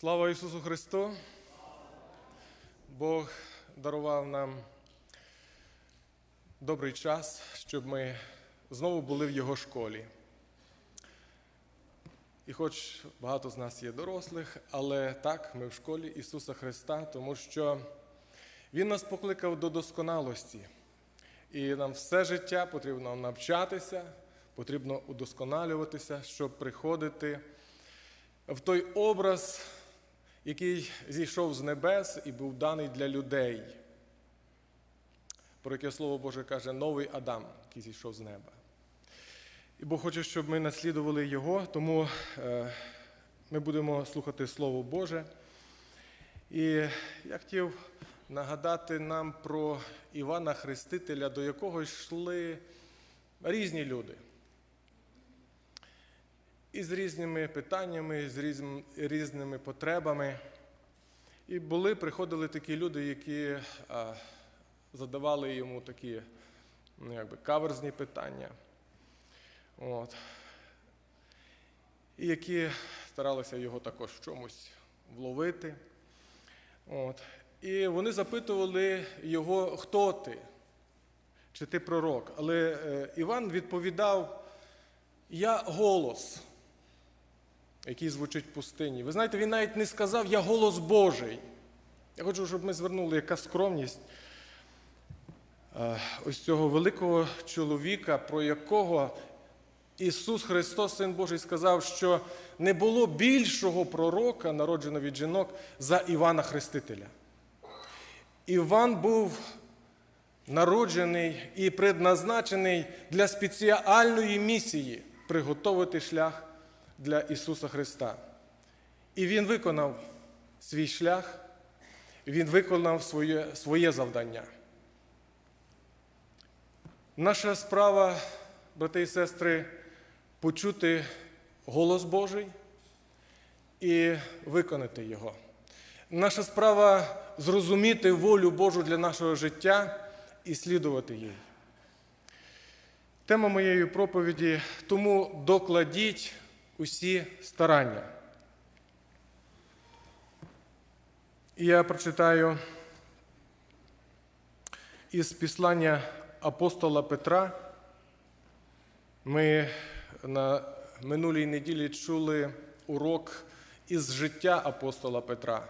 Слава Ісусу Христу! Бог дарував нам добрий час, щоб ми знову були в Його школі. І хоч багато з нас є дорослих, але так, ми в школі Ісуса Христа, тому що Він нас покликав до досконалості. І нам все життя потрібно навчатися, потрібно удосконалюватися, щоб приходити в той образ, який зійшов з небес і був даний для людей, про яке Слово Боже каже, новий Адам, який зійшов з неба. І Бог хоче, щоб ми наслідували Його, тому е, ми будемо слухати Слово Боже. І я хотів нагадати нам про Івана Хрестителя, до якого йшли різні люди. І з різними питаннями, з різн- різними потребами. І були, приходили такі люди, які задавали йому такі ну, якби, каверзні питання. От. І які старалися його також в чомусь вловити. От. І вони запитували його, хто ти? Чи ти пророк? Але е, Іван відповідав: Я голос, який звучить в пустині. Ви знаєте, він навіть не сказав Я голос Божий. Я хочу, щоб ми звернули яка скромність е, ось цього великого чоловіка, про якого Ісус Христос, Син Божий, сказав, що не було більшого пророка, народженого від жінок, за Івана Хрестителя. Іван був народжений і предназначений для спеціальної місії приготувати шлях для Ісуса Христа. І Він виконав свій шлях, Він виконав своє, своє завдання. Наша справа, брати і сестри, почути голос Божий і виконати його. Наша справа зрозуміти волю Божу для нашого життя і слідувати їй. Тема моєї проповіді тому докладіть усі старання. І я прочитаю із післання апостола Петра. Ми на минулій неділі чули урок із життя апостола Петра,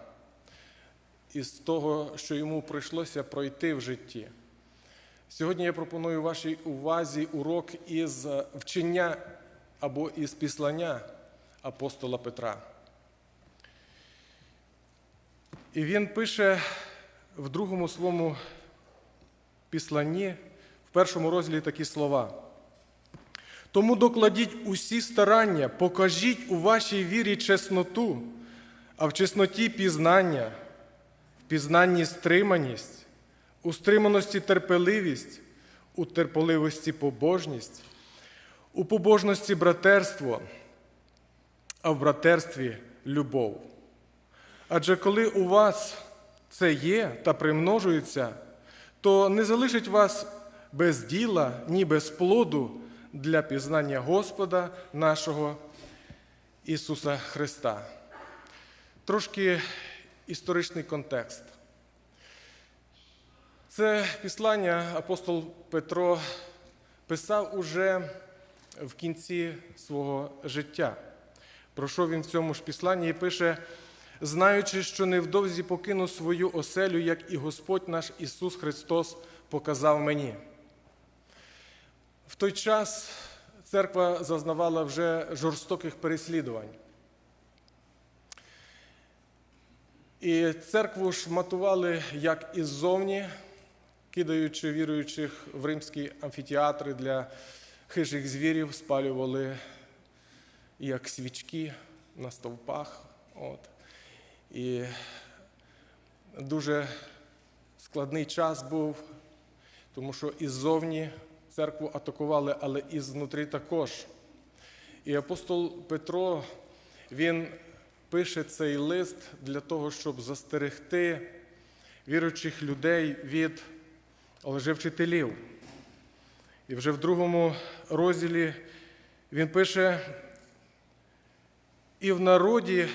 із того, що йому прийшлося пройти в житті. Сьогодні я пропоную вашій увазі урок із вчення або із післання апостола Петра. І він пише в другому своєму післанні, в першому розділі такі слова. Тому докладіть усі старання, покажіть у вашій вірі чесноту, а в чесноті пізнання, в пізнанні стриманість, у стриманості терпеливість, у терпеливості побожність, у побожності братерство, а в братерстві любов. Адже коли у вас це є та примножується, то не залишить вас без діла, ні без плоду для пізнання Господа нашого Ісуса Христа. Трошки історичний контекст. Це післання апостол Петро писав уже в кінці свого життя. Про що він в цьому ж післанні і пише, знаючи, що невдовзі покину свою оселю, як і Господь наш Ісус Христос показав мені. В той час церква зазнавала вже жорстоких переслідувань. І церкву шматували як іззовні, кидаючи віруючих в римські амфітеатри для хижих звірів, спалювали як свічки на стовпах. От. І дуже складний час був, тому що іззовні церкву атакували, але і знутрі також. І апостол Петро, він пише цей лист для того, щоб застерегти віруючих людей від лжевчителів. І вже в другому розділі він пише: і в народі,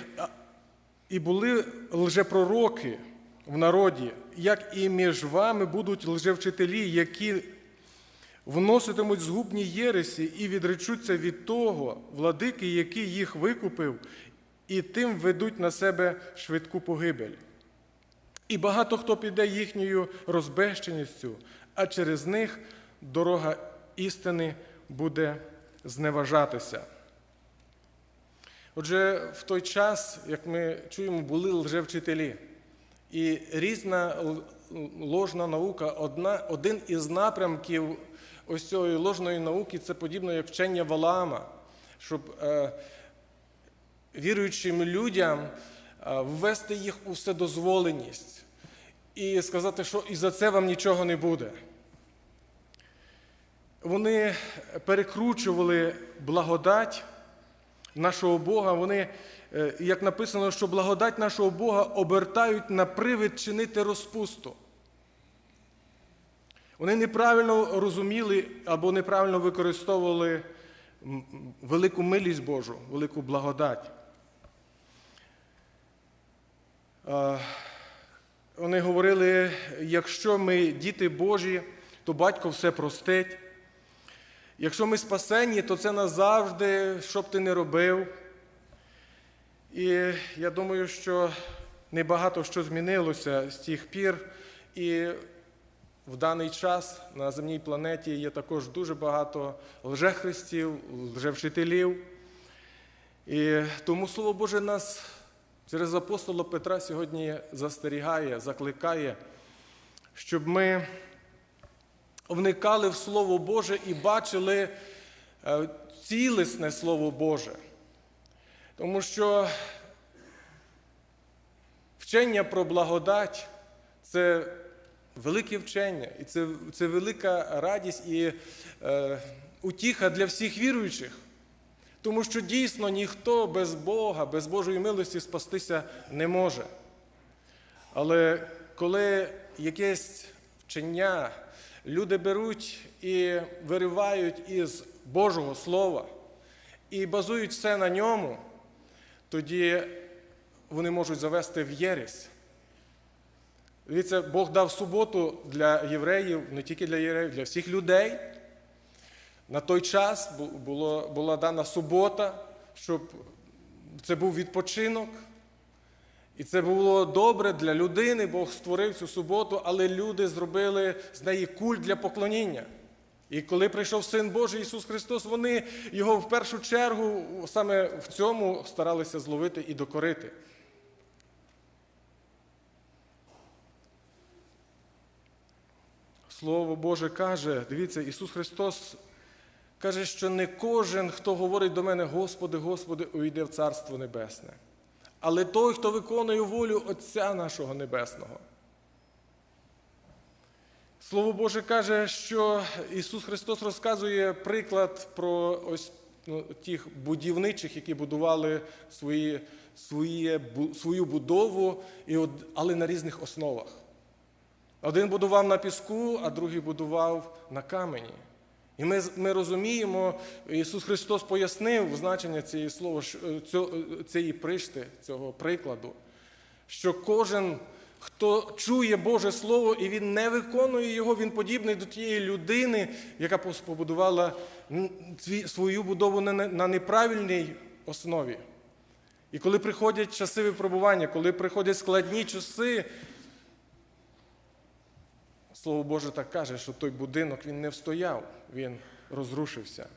І були лжепророки в народі, як і між вами будуть лжевчителі, які вноситимуть згубні єресі і відречуться від того владики, який їх викупив, і тим ведуть на себе швидку погибель. І багато хто піде їхньою розбещеністю, а через них дорога істини буде зневажатися. Отже, в той час, як ми чуємо, були лжевчителі. І різна ложна наука, одна, один із напрямків ось цієї ложної науки це подібно як вчення Валаама, щоб е, віруючим людям е, ввести їх у вседозволеність і сказати, що і за це вам нічого не буде. Вони перекручували благодать нашого Бога. Вони, е, як написано, що благодать нашого Бога обертають на привид чинити розпусту. Вони неправильно розуміли або неправильно використовували велику милість Божу, велику благодать. Вони говорили, якщо ми діти Божі, то батько все простить. Якщо ми спасені, то це назавжди, що б ти не робив. І я думаю, що небагато що змінилося з тих пір. І в даний час на земній планеті є також дуже багато лжехристів, лжевчителів. І тому Слово Боже нас через апостола Петра сьогодні застерігає, закликає, щоб ми вникали в Слово Боже і бачили е, цілісне Слово Боже. Тому що вчення про благодать це велике вчення, і це, це велика радість і е, утіха для всіх віруючих. Тому що дійсно ніхто без Бога, без Божої милості спастися не може. Але коли якесь вчення люди беруть і виривають із Божого Слова і базують все на ньому, тоді вони можуть завести в єресь. Дивіться, Бог дав суботу для євреїв, не тільки для євреїв, для всіх людей. На той час було, була дана субота, щоб це був відпочинок. І це було добре для людини, Бог створив цю суботу, але люди зробили з неї культ для поклоніння. І коли прийшов Син Божий Ісус Христос, вони його в першу чергу саме в цьому старалися зловити і докорити. Слово Боже каже, дивіться, Ісус Христос каже, що не кожен, хто говорить до мене, Господи, Господи, увійде в Царство Небесне, але той, хто виконує волю Отця нашого Небесного. Слово Боже каже, що Ісус Христос розказує приклад про ось ну, тих будівничих, які будували свої, свої, свою будову, і але на різних основах. Один будував на піску, а другий будував на камені. І ми, ми розуміємо, Ісус Христос пояснив значення цієї слова, е, е, цієї пришти, цього прикладу, що кожен, хто чує Боже Слово і він не виконує його, він подібний до тієї людини, яка побудувала свою будову на неправильній основі. І коли приходять часи випробування, коли приходять складні часи, Слово Боже так каже, що той будинок він не встояв, він розрушився.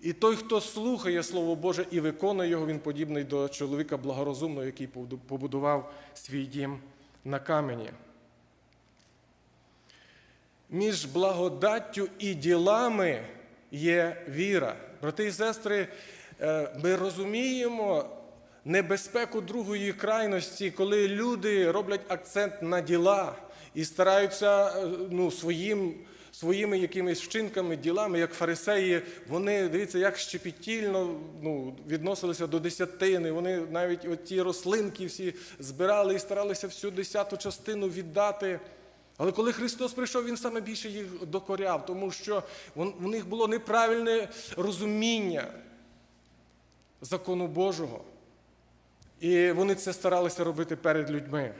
І той, хто слухає Слово Боже і виконує його, він подібний до чоловіка благорозумного, який побудував свій дім на камені. Між благодаттю і ділами є віра. Брати і сестри, е, ми розуміємо небезпеку другої крайності, коли люди роблять акцент на діла і стараються е, ну, своїм, своїми якимись вчинками, ділами, як фарисеї, вони, дивіться, як щепетільно ну, відносилися до десятини. Вони навіть от ті рослинки всі збирали і старалися всю десяту частину віддати. Але коли Христос прийшов, Він саме більше їх докоряв, тому що у них було неправильне розуміння закону Божого. І вони це старалися робити перед людьми.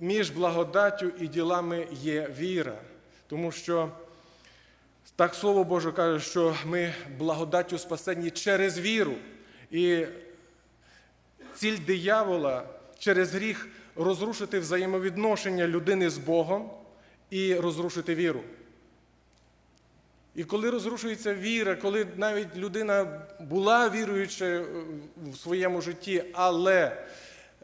Між благодаттю і ділами є віра, тому що так Слово Боже каже, що ми благодаттю спасені через віру. І ціль диявола через гріх розрушити взаємовідношення людини з Богом і розрушити віру. І коли розрушується віра, коли навіть людина була віруюча в своєму житті, але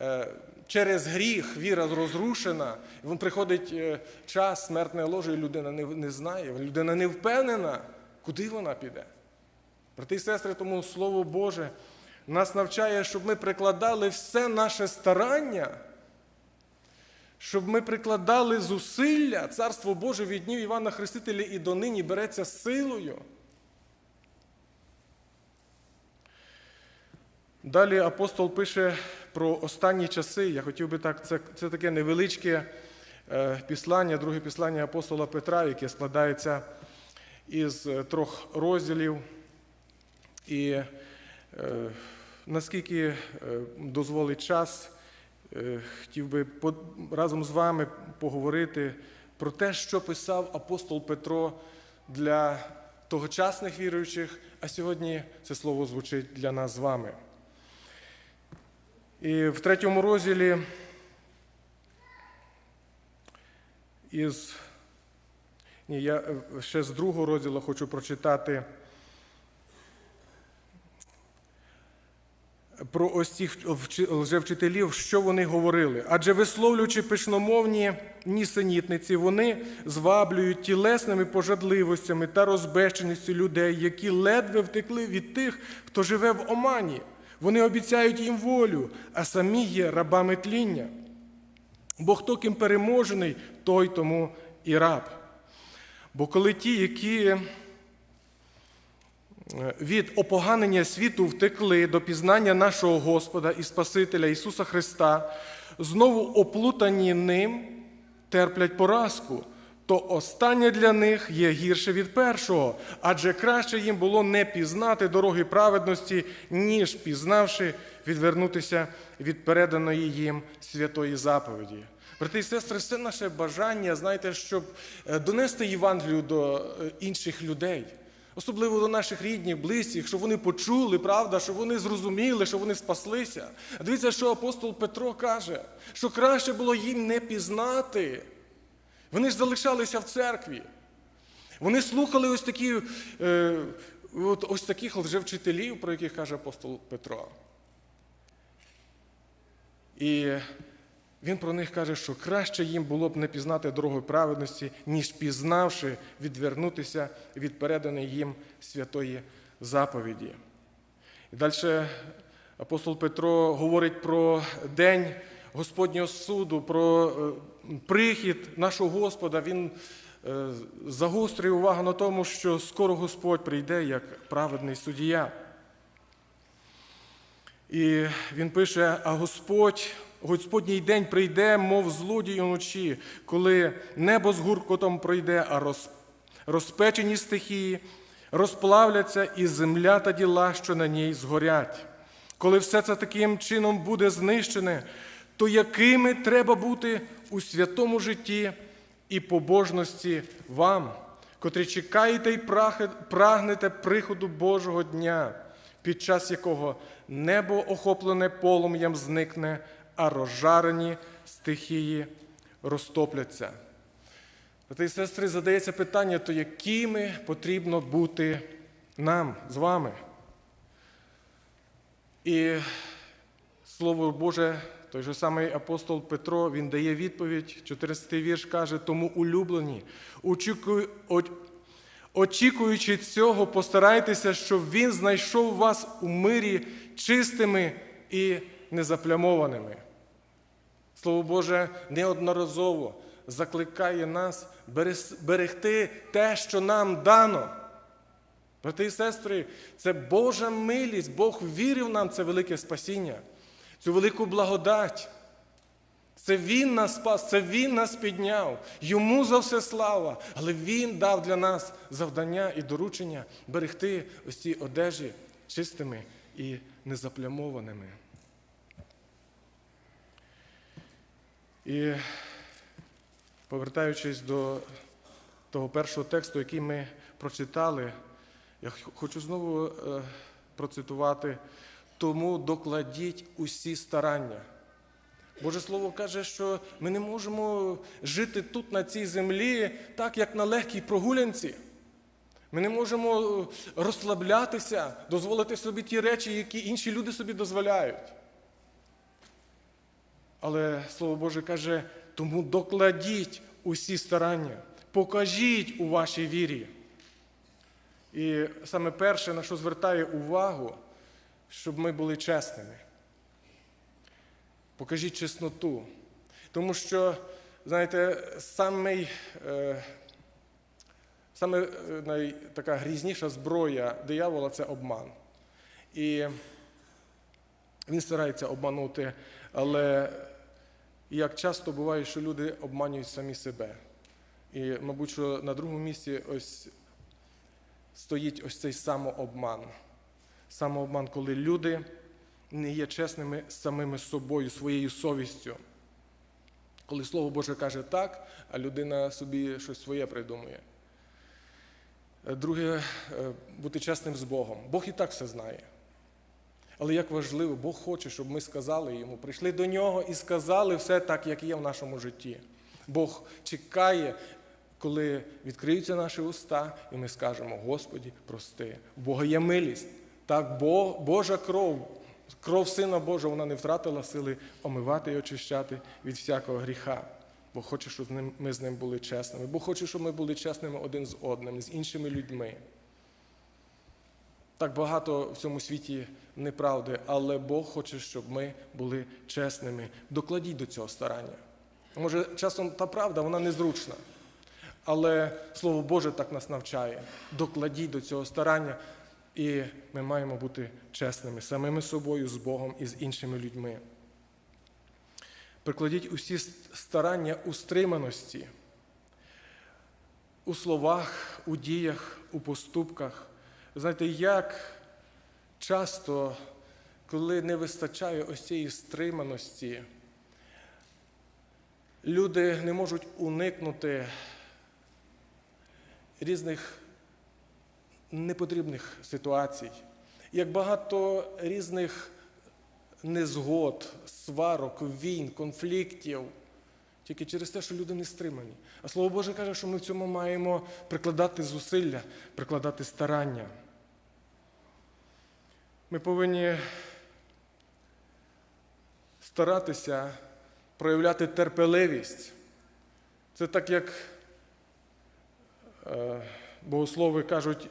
е, через гріх віра розрушена, він приходить е, час смертної ложі, і людина не, не знає, людина не впевнена, куди вона піде. Брати і сестри, тому Слово Боже нас навчає, щоб ми прикладали все наше старання, щоб ми прикладали зусилля, Царство Боже від днів Івана Хрестителя і донині береться силою. Далі апостол пише про останні часи. Я хотів би так, це, це таке невеличке е, післання, друге післання апостола Петра, яке складається із е, трьох розділів. І е, наскільки дозволить час, хотів би разом з вами поговорити про те, що писав апостол Петро для тогочасних віруючих, а сьогодні це слово звучить для нас з вами. І в третьому розділі із ні, я е, ще з другого розділу хочу прочитати про ось цих вчи- лжевчителів, що вони говорили. Адже висловлюючи пишномовні нісенітниці, вони зваблюють тілесними пожадливостями та розбещеністю людей, які ледве втекли від тих, хто живе в омані. Вони обіцяють їм волю, а самі є рабами тління. Бо хто ким переможений, той тому і раб. Бо коли ті, які е, від опоганення світу втекли до пізнання нашого Господа і Спасителя Ісуса Христа, знову оплутані ним терплять поразку, то останнє для них є гірше від першого, адже краще їм було не пізнати дороги праведності, ніж пізнавши відвернутися від переданої їм святої заповіді. Брати і сестри, все наше бажання, знаєте, щоб е, донести Євангелію до е, інших людей. Особливо до наших рідних, близьких, щоб вони почули, правда, щоб вони зрозуміли, щоб вони спаслися. Дивіться, що апостол Петро каже, що краще було їм не пізнати. Вони ж залишалися в церкві. Вони слухали ось такі, е, ось таких лжевчителів, про яких каже апостол Петро. І він про них каже, що краще їм було б не пізнати дорогою праведності, ніж пізнавши, відвернутися від переданої їм святої заповіді. І далі апостол Петро говорить про день Господнього суду, про е, прихід нашого Господа. Він е, загострює увагу на тому, що скоро Господь прийде як праведний суддя. І він пише: а Господь, Господній день прийде, мов злодій уночі, коли небо з гуркотом пройде, а роз, розпечені стихії розплавляться, і земля та діла, що на ній згорять. Коли все це таким чином буде знищене, то якими треба бути у святому житті і побожності вам, котрі чекаєте і прагнете приходу Божого дня, під час якого небо охоплене полум'ям зникне, а розжарені стихії розтопляться. Брати і сестри, задається питання, то якими потрібно бути нам з вами? І Слово Боже, той же самий апостол Петро, він дає відповідь, 14 вірш каже, тому улюблені, очікую- очікуючи цього, постарайтеся, щоб він знайшов вас у мирі чистими і незаплямованими. Слово Боже неодноразово закликає нас берегти те, що нам дано. Брати і сестри, це Божа милість, Бог вірив нам це велике спасіння, цю велику благодать. Це Він нас спас, це Він нас підняв. Йому за все слава. Але Він дав для нас завдання і доручення берегти ось ці одежі чистими і незаплямованими. І повертаючись до того першого тексту, який ми прочитали, я хочу знову е, процитувати. Тому докладіть усі старання. Боже Слово каже, що ми не можемо жити тут, на цій землі, так, як на легкій прогулянці. Ми не можемо е, розслаблятися, дозволити собі ті речі, які інші люди собі дозволяють. Але Слово Боже каже, тому докладіть усі старання, покажіть у вашій вірі. І саме перше, на що звертає увагу, щоб ми були чесними. Покажіть чесноту. Тому що, знаєте, самий, е, саме е, най, така грізніша зброя диявола це обман. І він старається обманути, але як часто буває, що люди обманюють самі себе. І, мабуть, що на другому місці ось стоїть ось цей самообман. Самообман, коли люди не є чесними з самими собою, своєю совістю. Коли Слово Боже каже так, а людина собі щось своє придумує. Е, Друге, е, бути чесним з Богом. Бог і так все знає. Але як важливо, Бог хоче, щоб ми сказали йому, прийшли до нього і сказали все так, як є в нашому житті. Бог чекає, коли відкриються наші уста, і ми скажемо: Господі, прости. У Бога є милість. Так, Бо- Божа кров, кров Сина Божого, вона не втратила сили омивати і очищати від всякого гріха. Бог хоче, щоб ми з ним були чесними. Бог хоче, щоб ми були чесними один з одним, з іншими людьми. Так багато в цьому світі неправди, але Бог хоче, щоб ми були чесними. Докладіть до цього старання. Може, часом та правда, вона незручна. Але Слово Боже так нас навчає. Докладіть до цього старання, і ми маємо бути чесними самими собою, з Богом і з іншими людьми. Прикладіть усі старання у стриманості, у словах, у діях, у поступках. Знаєте, як часто, коли не вистачає ось цієї стриманості, люди не можуть уникнути різних непотрібних ситуацій, як багато різних незгод, сварок, війн, конфліктів, тільки через те, що люди не стримані. А Слово Боже каже, що ми в цьому маємо прикладати зусилля, прикладати старання. Ми повинні старатися проявляти терпеливість. Це так, як е, богослови кажуть,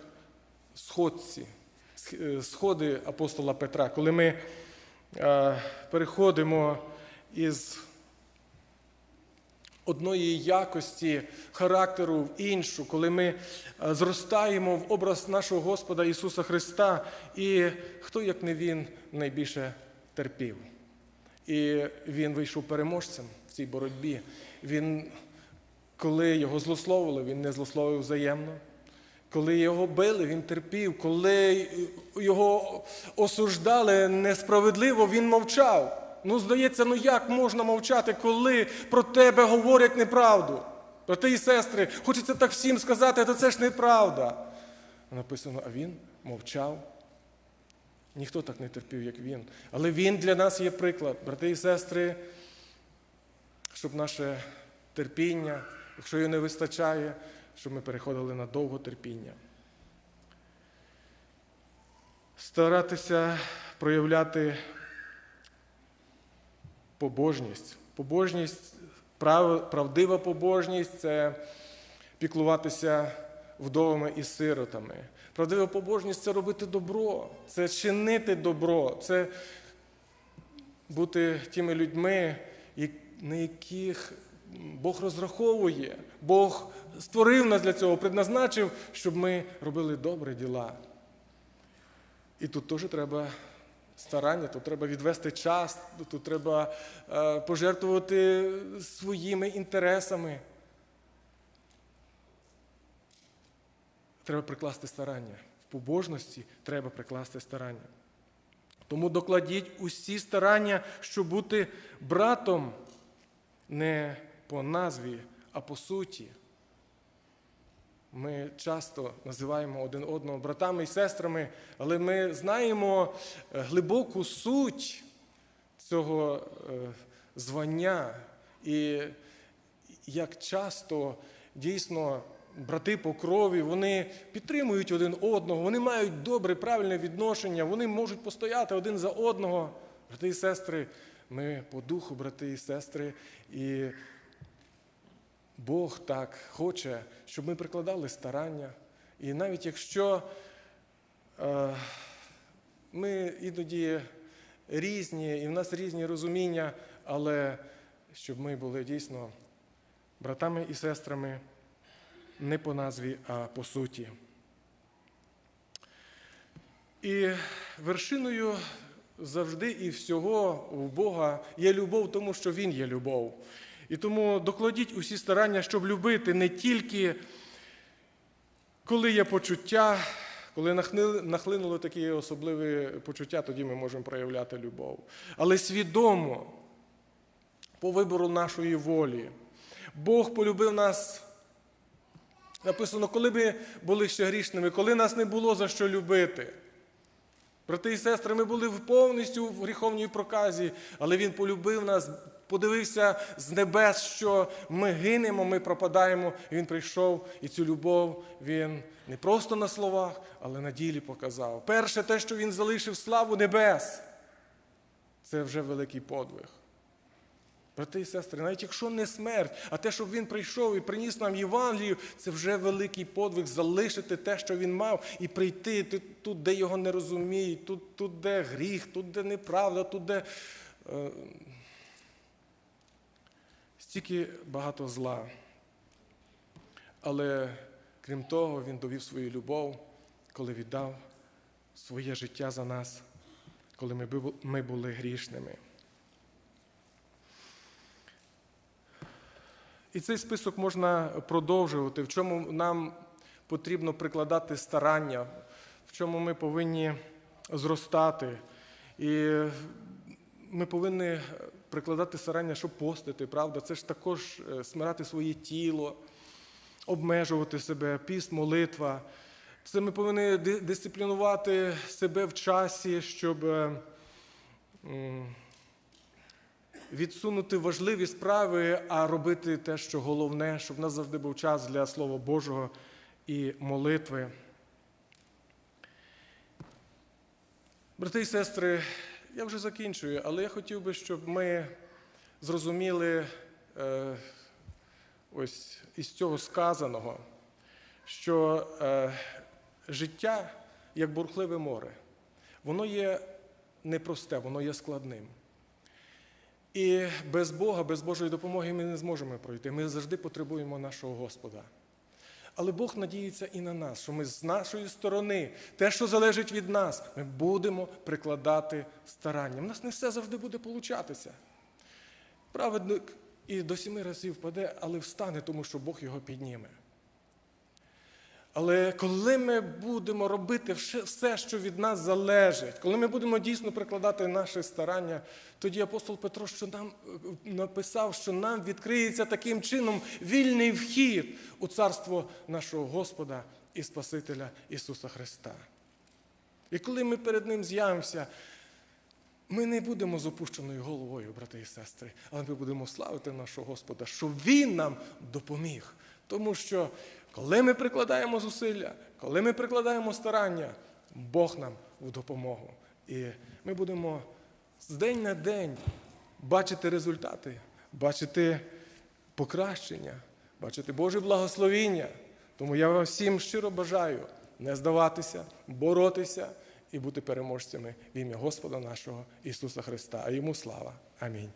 сходці, е, сходи апостола Петра, коли ми е, переходимо із одної якості характеру в іншу, коли ми е, зростаємо в образ нашого Господа Ісуса Христа, і хто, як не Він, найбільше терпів. І він вийшов переможцем в цій боротьбі. Він, коли його злословили, він не злословив взаємно. Коли його били, він терпів. Коли його осуждали несправедливо, він мовчав. Ну, здається, ну як можна мовчати, коли про тебе говорять неправду? Брати і сестри, хочеться так всім сказати, то це ж неправда. Написано, а він мовчав. Ніхто так не терпів, як він. Але він для нас є приклад, брати і сестри, щоб наше терпіння, якщо його не вистачає, щоб ми переходили на довго терпіння. Старатися проявляти побожність. Побожність, правдива побожність це піклуватися вдовами і сиротами. Правдива побожність це робити добро, це чинити добро, це бути тими людьми, на яких Бог розраховує. Бог створив нас для цього, предназначив, щоб ми робили добрі діла. І тут теж треба старання, тут треба відвести час, тут треба е, пожертвувати своїми інтересами. Треба прикласти старання. В побожності треба прикласти старання. Тому докладіть усі старання, щоб бути братом не по назві, а по суті. Ми часто називаємо один одного братами і сестрами, але ми знаємо е, глибоку суть цього е, звання і як часто дійсно брати по крові, вони підтримують один одного, вони мають добре, правильне відношення, вони можуть постояти один за одного. Брати і сестри, ми по духу, брати і сестри, і Бог так хоче, щоб ми прикладали старання. І навіть якщо е, ми іноді різні, і в нас різні розуміння, але щоб ми були дійсно братами і сестрами не по назві, а по суті. І вершиною завжди і всього у Бога є любов, тому що Він є любов. І тому докладіть усі старання, щоб любити не тільки коли є почуття, коли нахлинули такі особливі почуття, тоді ми можемо проявляти любов. Але свідомо, по вибору нашої волі. Бог полюбив нас. Написано, коли ми були ще грішними, коли нас не було за що любити. Брати і сестри, ми були повністю в гріховній проказі, але Він полюбив нас, подивився з небес, що ми гинемо, ми пропадаємо. І Він прийшов, і цю любов Він не просто на словах, але на ділі показав. Перше, те, що Він залишив славу небес, це вже великий подвиг. Брати і сестри, навіть якщо не смерть, а те, щоб він прийшов і приніс нам Євангелію, це вже великий подвиг залишити те, що він мав, і прийти тут, де його не розуміють, тут, тут де гріх, тут, де неправда, тут, де е, стільки багато зла. Але крім того, він довів свою любов, коли віддав своє життя за нас, коли ми були грішними. І цей список можна продовжувати, в чому нам потрібно прикладати старання, в чому ми повинні зростати. І ми повинні прикладати старання, щоб постити, правда? Це ж також е, смирати своє тіло, обмежувати себе, піст, молитва. Це ми повинні дисциплінувати себе в часі, щоб. е, відсунути важливі справи, а робити те, що головне, щоб в нас завжди був час для Слова Божого і молитви. Брати і сестри, я вже закінчую, але я хотів би, щоб ми зрозуміли е, ось із цього сказаного, що е, життя як бурхливе море, воно є непросте, воно є складним. І без Бога, без Божої допомоги ми не зможемо пройти. Ми завжди потребуємо нашого Господа. Але Бог надіється і на нас, що ми з нашої сторони, те, що залежить від нас, ми будемо прикладати старання. У нас не все завжди буде получатися. Праведник і до сіми разів впаде, але встане, тому що Бог його підніме. Але коли ми будемо робити все, що від нас залежить, коли ми будемо дійсно прикладати наші старання, тоді апостол Петро що нам е, написав, що нам відкриється таким чином вільний вхід у царство нашого Господа і Спасителя Ісуса Христа. І коли ми перед Ним з'явимося, ми не будемо з опущеною головою, брати і сестри, але ми будемо славити нашого Господа, що Він нам допоміг. Тому що коли ми прикладаємо зусилля, коли ми прикладаємо старання, Бог нам в допомогу. І ми будемо з день на день бачити результати, бачити покращення, бачити Боже благословіння. Тому я вам всім щиро бажаю не здаватися, боротися і бути переможцями в ім'я Господа нашого Ісуса Христа. А йому слава. Амінь.